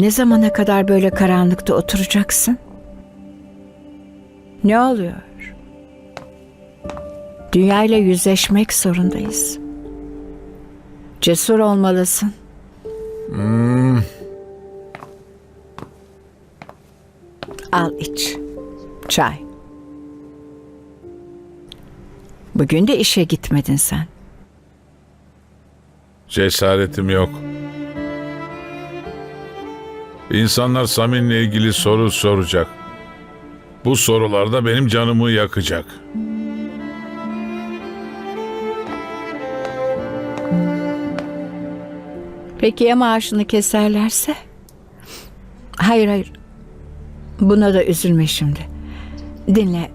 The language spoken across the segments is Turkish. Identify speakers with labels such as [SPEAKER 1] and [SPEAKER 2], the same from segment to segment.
[SPEAKER 1] Ne zamana kadar böyle karanlıkta oturacaksın? Ne oluyor? Dünyayla yüzleşmek zorundayız. Cesur olmalısın. Al iç. Çay. Bugün de işe gitmedin sen.
[SPEAKER 2] Cesaretim yok. İnsanlar Samin'le ilgili soru soracak. Bu sorular da benim canımı yakacak.
[SPEAKER 1] Peki ya maaşını keserlerse? Hayır hayır. Buna da üzülme şimdi. Dinle.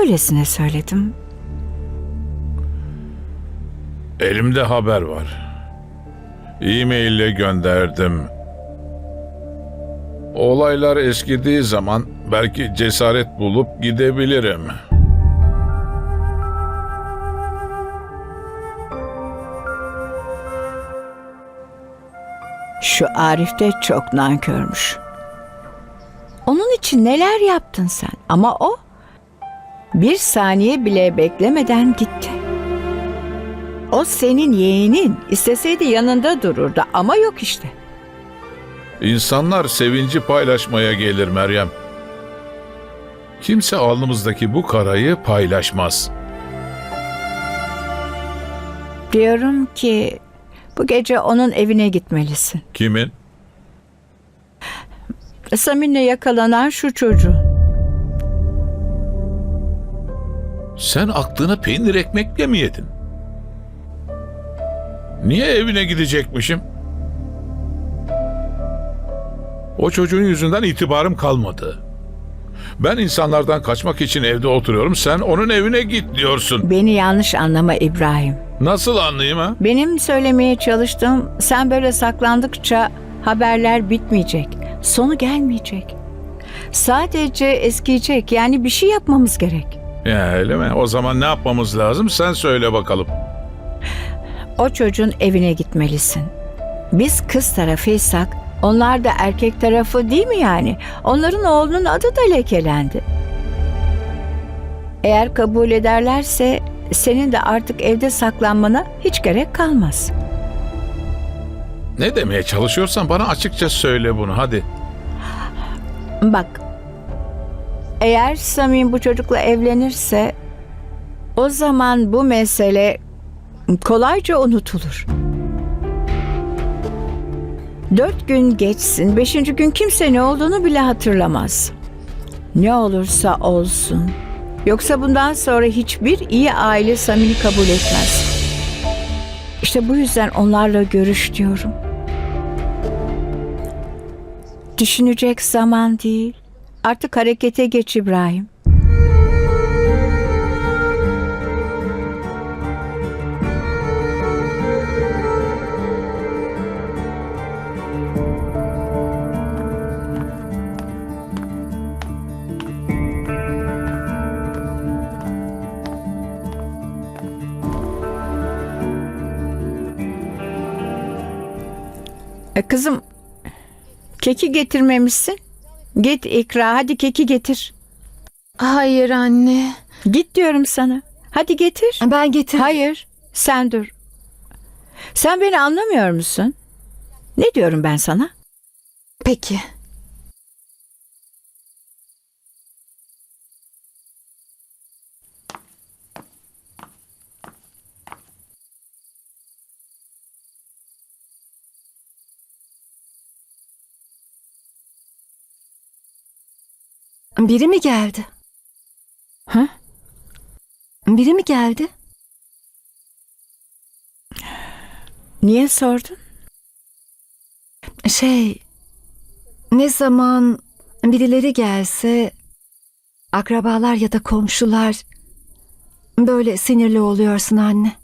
[SPEAKER 1] Öylesine söyledim.
[SPEAKER 2] Elimde haber var. E-mail gönderdim. Olaylar eskidiği zaman belki cesaret bulup gidebilirim.
[SPEAKER 1] Şu Arif de çok nankörmüş. Onun için neler yaptın sen? Ama o bir saniye bile beklemeden gitti. O senin yeğenin. İsteseydi yanında dururdu ama yok işte.
[SPEAKER 2] İnsanlar sevinci paylaşmaya gelir Meryem. Kimse alnımızdaki bu karayı paylaşmaz.
[SPEAKER 1] Diyorum ki bu gece onun evine gitmelisin.
[SPEAKER 2] Kimin?
[SPEAKER 1] Samin'le yakalanan şu çocuğu.
[SPEAKER 2] Sen aklını peynir ekmekle mi yedin? Niye evine gidecekmişim? O çocuğun yüzünden itibarım kalmadı. Ben insanlardan kaçmak için evde oturuyorum. Sen onun evine git diyorsun.
[SPEAKER 1] Beni yanlış anlama İbrahim.
[SPEAKER 2] Nasıl anlayayım ha?
[SPEAKER 1] Benim söylemeye çalıştığım sen böyle saklandıkça haberler bitmeyecek. Sonu gelmeyecek. Sadece eskiyecek. Yani bir şey yapmamız gerek.
[SPEAKER 2] Ya öyle mi? O zaman ne yapmamız lazım? Sen söyle bakalım.
[SPEAKER 1] O çocuğun evine gitmelisin. Biz kız tarafıysak onlar da erkek tarafı değil mi yani? Onların oğlunun adı da lekelendi. Eğer kabul ederlerse senin de artık evde saklanmana hiç gerek kalmaz.
[SPEAKER 2] Ne demeye çalışıyorsan bana açıkça söyle bunu hadi.
[SPEAKER 1] Bak. Eğer Samim bu çocukla evlenirse o zaman bu mesele kolayca unutulur. Dört gün geçsin, beşinci gün kimse ne olduğunu bile hatırlamaz. Ne olursa olsun. Yoksa bundan sonra hiçbir iyi aile Samim'i kabul etmez. İşte bu yüzden onlarla görüş diyorum. Düşünecek zaman değil. Artık harekete geç İbrahim. Kızım, keki getirmemişsin. Git ikra, hadi keki getir.
[SPEAKER 3] Hayır anne.
[SPEAKER 1] Git diyorum sana. Hadi getir.
[SPEAKER 3] Ben getir.
[SPEAKER 1] Hayır, sen dur. Sen beni anlamıyor musun? Ne diyorum ben sana?
[SPEAKER 3] Peki. Biri mi geldi?
[SPEAKER 1] Ha?
[SPEAKER 3] Biri mi geldi?
[SPEAKER 1] Niye sordun?
[SPEAKER 3] Şey, ne zaman birileri gelse, akrabalar ya da komşular böyle sinirli oluyorsun anne.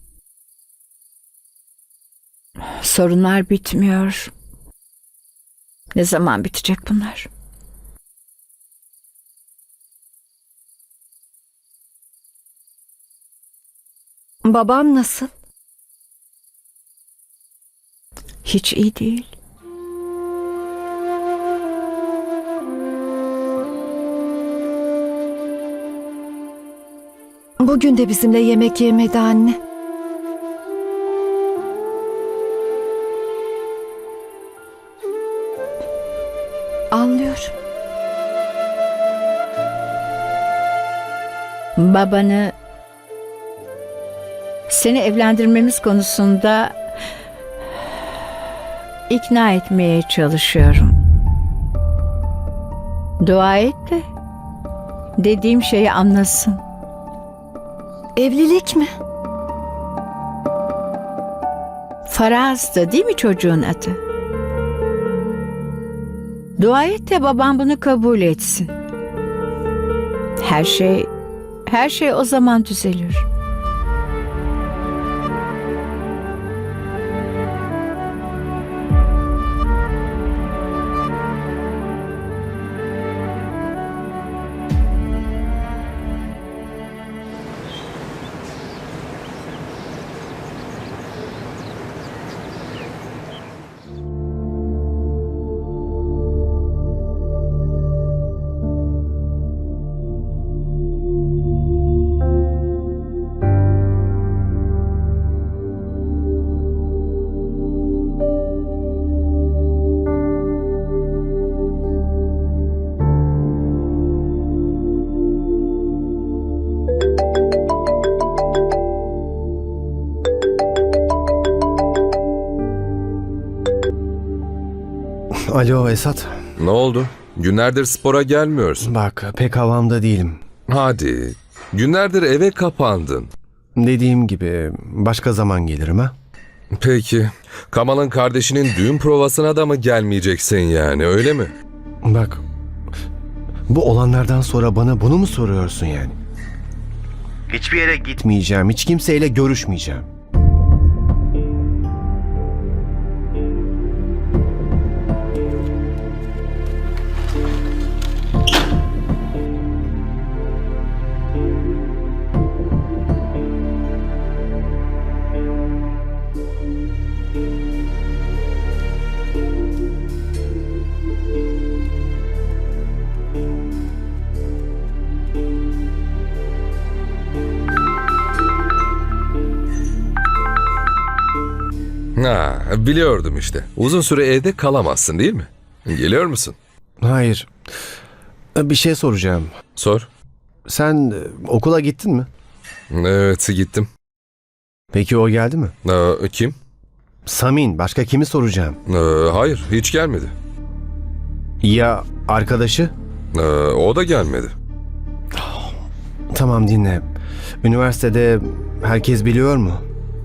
[SPEAKER 1] Sorunlar bitmiyor. Ne zaman bitecek bunlar?
[SPEAKER 3] Babam nasıl?
[SPEAKER 1] Hiç iyi değil.
[SPEAKER 3] Bugün de bizimle yemek yemedi anne. Anlıyorum.
[SPEAKER 1] Babanı seni evlendirmemiz konusunda ikna etmeye çalışıyorum. Dua et de dediğim şeyi anlasın.
[SPEAKER 3] Evlilik mi?
[SPEAKER 1] Faraz'dı değil mi çocuğun adı? Dua et de babam bunu kabul etsin. Her şey, her şey o zaman düzelir.
[SPEAKER 4] Alo Esat.
[SPEAKER 5] Ne oldu? Günlerdir spora gelmiyorsun.
[SPEAKER 4] Bak pek havamda değilim.
[SPEAKER 5] Hadi. Günlerdir eve kapandın.
[SPEAKER 4] Dediğim gibi başka zaman gelirim ha.
[SPEAKER 5] Peki. Kamal'ın kardeşinin düğün provasına da mı gelmeyeceksin yani öyle mi?
[SPEAKER 4] Bak bu olanlardan sonra bana bunu mu soruyorsun yani? Hiçbir yere gitmeyeceğim, hiç kimseyle görüşmeyeceğim.
[SPEAKER 5] Ha, biliyordum işte. Uzun süre evde kalamazsın değil mi? Geliyor musun?
[SPEAKER 4] Hayır. Bir şey soracağım.
[SPEAKER 5] Sor.
[SPEAKER 4] Sen e, okula gittin mi?
[SPEAKER 5] Evet gittim.
[SPEAKER 4] Peki o geldi mi?
[SPEAKER 5] Ee, kim?
[SPEAKER 4] Samin, başka kimi soracağım?
[SPEAKER 5] Ee, hayır hiç gelmedi.
[SPEAKER 4] Ya arkadaşı?
[SPEAKER 5] Ee, o da gelmedi.
[SPEAKER 4] Tamam dinle. Üniversitede herkes biliyor mu?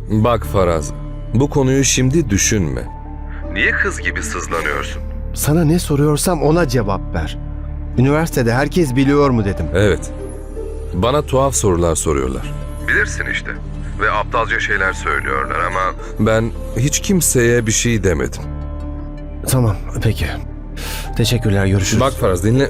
[SPEAKER 5] Bak Faraz, bu konuyu şimdi düşünme. Niye kız gibi sızlanıyorsun?
[SPEAKER 4] Sana ne soruyorsam ona cevap ver. Üniversitede herkes biliyor mu dedim.
[SPEAKER 5] Evet. Bana tuhaf sorular soruyorlar. Bilirsin işte. Ve aptalca şeyler söylüyorlar ama ben hiç kimseye bir şey demedim.
[SPEAKER 4] Tamam, peki. Teşekkürler, görüşürüz.
[SPEAKER 5] Bak Faraz dinle.